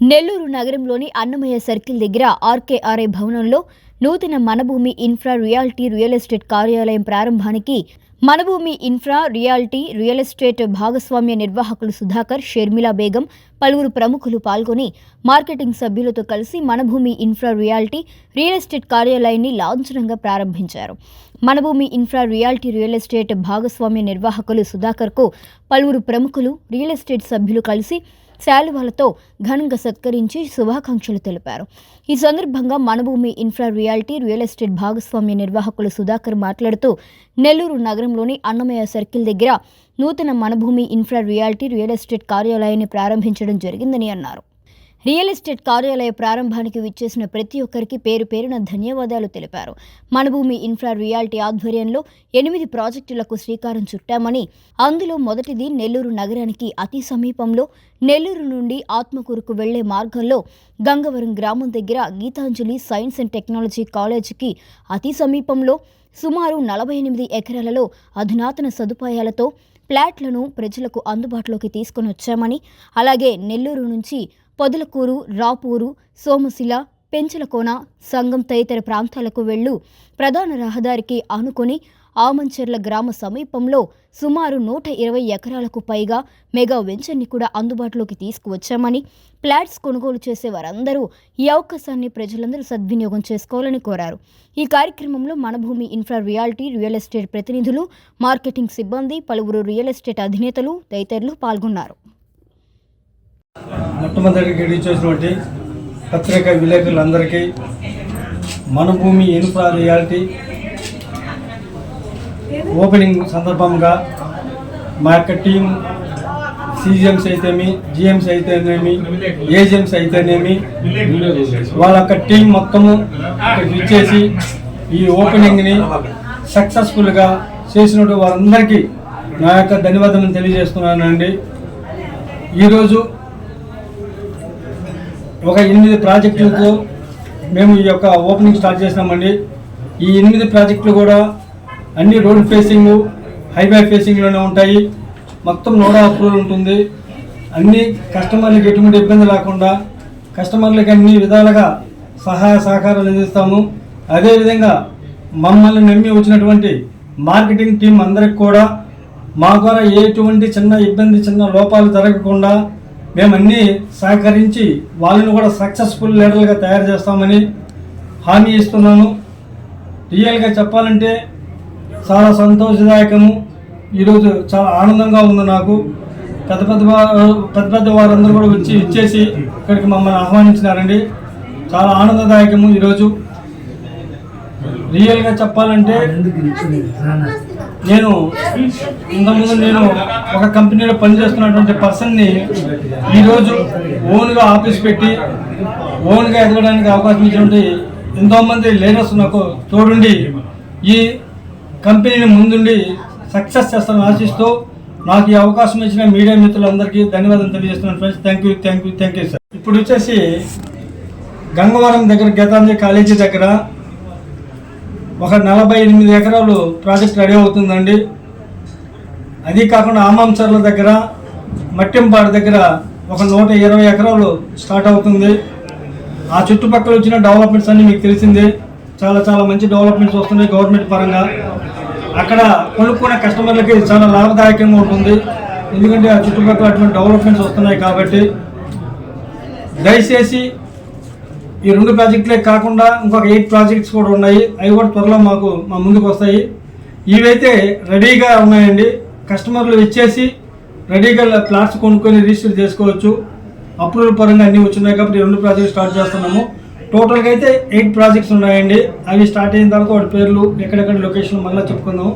నెల్లూరు నగరంలోని అన్నమయ్య సర్కిల్ దగ్గర ఆర్కేఆర్ఐ భవనంలో నూతన Manabhoomi infra reality real estate కార్యాలయం ప్రారంభానికి Manabhoomi infra reality real estate భాగస్వామ్య నిర్వాహకులు సుధాకర్ షర్మిలా బేగం పలువురు ప్రముఖులు పాల్గొని మార్కెటింగ్ సభ్యులతో కలిసి Manabhoomi infra reality real estate కార్యాలయాన్ని లాంఛనంగా ప్రారంభించారు. Manabhoomi infra reality real estate భాగస్వామ్య నిర్వాహకులు సుధాకర్కు పలువురు ప్రముఖులు రియల్ ఎస్టేట్ సభ్యులు కలిసి శాలువాలతో ఘనంగా సత్కరించి శుభాకాంక్షలు తెలిపారు. ఈ సందర్భంగా Manabhoomi infra reality real estate భాగస్వామ్య నిర్వాహకులు సుధాకర్ మాట్లాడుతూ నెల్లూరు నగరంలోని అన్నమయ్య సర్కిల్ దగ్గర నూతన Manabhoomi infra reality real estate కార్యాలయాన్ని ప్రారంభించడం జరిగిందని అన్నారు. రియల్ ఎస్టేట్ కార్యాలయ ప్రారంభానికి విచ్చేసిన ప్రతి ఒక్కరికి పేరు పేరున ధన్యవాదాలు తెలిపారు. మనభూమి ఇన్ఫ్రా రియాలిటీ ఆధ్వర్యంలో ఎనిమిది ప్రాజెక్టులకు శ్రీకారం చుట్టామని అందులో మొదటిది నెల్లూరు నగరానికి అతి సమీపంలో నెల్లూరు నుండి ఆత్మకూరుకు వెళ్ళే మార్గంలో గంగవరం గ్రామం దగ్గర గీతాంజలి సైన్స్ అండ్ టెక్నాలజీ కాలేజీకి అతి సమీపంలో సుమారు నలభై ఎనిమిది ఎకరాలలో అధునాతన సదుపాయాలతో ప్లాట్లను ప్రజలకు అందుబాటులోకి తీసుకొని వచ్చామని అలాగే నెల్లూరు నుంచి పొదలకూరు రాపూరు సోమశిల పెంచలకోన సంగం తదితర ప్రాంతాలకు వెళ్ళు. ప్రధాన రహదారికి ఆనుకొని ఆమంచెర్ల గ్రామ సమీపంలో సుమారు నూట ఇరవై ఎకరాలకు పైగా మెగా వెంచర్ని కూడా అందుబాటులోకి తీసుకువచ్చామని ఫ్లాట్స్ కొనుగోలు చేసే వారందరూ ఈ అవకాశాన్ని ప్రజలందరూ సద్వినియోగం చేసుకోవాలని కోరారు. ఈ కార్యక్రమంలో Manabhoomi infra reality real estate ప్రతినిధులు మార్కెటింగ్ సిబ్బంది పలువురు రియల్ ఎస్టేట్ అధినేతలు తదితరులు పాల్గొన్నారు. మొట్టమొదటిగా గెలిచేసినటువంటి పత్రికా విలేకరులందరికీ మన భూమి ఇన్ఫ్రా రియాలిటీ ఓపెనింగ్ సందర్భంగా మా యొక్క టీం సీజిఎంస్ అయితేమి జిఎంస్ అయితేనేమి ఏజిఎంస్ అయితేనేమి వాళ్ళ యొక్క టీం మొత్తము ఇచ్చేసి ఈ ఓపెనింగ్ని సక్సెస్ఫుల్గా చేసినట్టు వారందరికీ నా యొక్క ధన్యవాదాలను తెలియజేస్తున్నానండి. ఈరోజు ఒక ఎనిమిది ప్రాజెక్టులతో మేము ఈ యొక్క ఓపెనింగ్ స్టార్ట్ చేసినామండి. ఈ ఎనిమిది ప్రాజెక్టులు కూడా అన్ని రోడ్ ఫేసింగ్ హైవే ఫేసింగ్లోనే ఉంటాయి. మొత్తం నోడా అప్రూవల్ ఉంటుంది. అన్ని కస్టమర్లకు ఎటువంటి ఇబ్బంది లేకుండా కస్టమర్లకు అన్ని విధాలుగా సహాయ సహకారాలు అందిస్తాము. అదేవిధంగా మమ్మల్ని నమ్మి వచ్చినటువంటి మార్కెటింగ్ టీం అందరికి కూడా మా ద్వారా ఎటువంటి చిన్న ఇబ్బంది చిన్న లోపాలు జరగకుండా మేము అన్నీ సహకరించి వాళ్ళని కూడా సక్సెస్ఫుల్ లీడర్లుగా తయారు చేస్తామని హామీ ఇస్తున్నాను. రియల్గా చెప్పాలంటే చాలా సంతోషదాయకము. ఈరోజు చాలా ఆనందంగా ఉంది నాకు. పెద్ద పెద్ద పెద్ద పెద్ద వారందరూ కూడా వచ్చి ఇచ్చేసి ఇక్కడికి మమ్మల్ని ఆహ్వానించినారండి. చాలా ఆనందదాయకము ఈరోజు. రియల్గా చెప్పాలంటే నేను ఇంతకుముందు నేను ఒక కంపెనీలో పనిచేస్తున్నటువంటి పర్సన్ని ఈరోజు ఓన్గా ఆఫీస్ పెట్టి ఓన్గా ఎదగడానికి అవకాశం ఇచ్చినటువంటి ఎంతోమంది లీడర్స్ నాకు తోడుండి ఈ కంపెనీని ముందుండి సక్సెస్ చేస్తానని ఆశిస్తూ నాకు ఈ అవకాశం ఇచ్చిన మీడియా మిత్రులందరికీ ధన్యవాదాలు తెలియజేస్తున్నాను friends. Thank you thank you thank you sir ఇప్పుడు వచ్చేసి గంగవరం దగ్గర గీతాంజలి కాలేజీ దగ్గర ఒక నలభై ఎనిమిది ఎకరాలు ప్రాజెక్ట్ రెడీ అవుతుందండి. అది కాకుండా ఆమాంసర్ల దగ్గర మట్టింపాడు దగ్గర ఒక నూట ఇరవై ఎకరాలు స్టార్ట్ అవుతుంది. ఆ చుట్టుపక్కల వచ్చిన డెవలప్మెంట్స్ అన్నీ మీకు తెలిసిందే. చాలా చాలా మంచి డెవలప్మెంట్స్ వస్తున్నాయి గవర్నమెంట్ పరంగా. అక్కడ కొనుక్కునే కస్టమర్లకి చాలా లాభదాయకంగా ఉంటుంది. ఎందుకంటే ఆ చుట్టుపక్కల అటువంటి డెవలప్మెంట్స్ వస్తున్నాయి కాబట్టి. దయచేసి ఈ రెండు ప్రాజెక్టులే కాకుండా ఇంకొక ఎయిట్ ప్రాజెక్ట్స్ కూడా ఉన్నాయి. అవి కూడా త్వరలో మాకు మా ముందుకు వస్తాయి. ఇవైతే రెడీగా ఉన్నాయండి. కస్టమర్లు ఇచ్చేసి రెడీగా ప్లాట్స్ కొనుక్కొని రిజిస్టర్ చేసుకోవచ్చు. అప్రూవల్ పరంగా అన్నీ వచ్చినాయి కాబట్టి ఈ రెండు ప్రాజెక్ట్స్ స్టార్ట్ చేస్తున్నాము. టోటల్గా అయితే ఎయిట్ ప్రాజెక్ట్స్ ఉన్నాయండి. అవి స్టార్ట్ అయిన తర్వాత వాటి పేర్లు ఎక్కడెక్కడ లొకేషన్ మళ్ళీ చెప్పుకుందాము.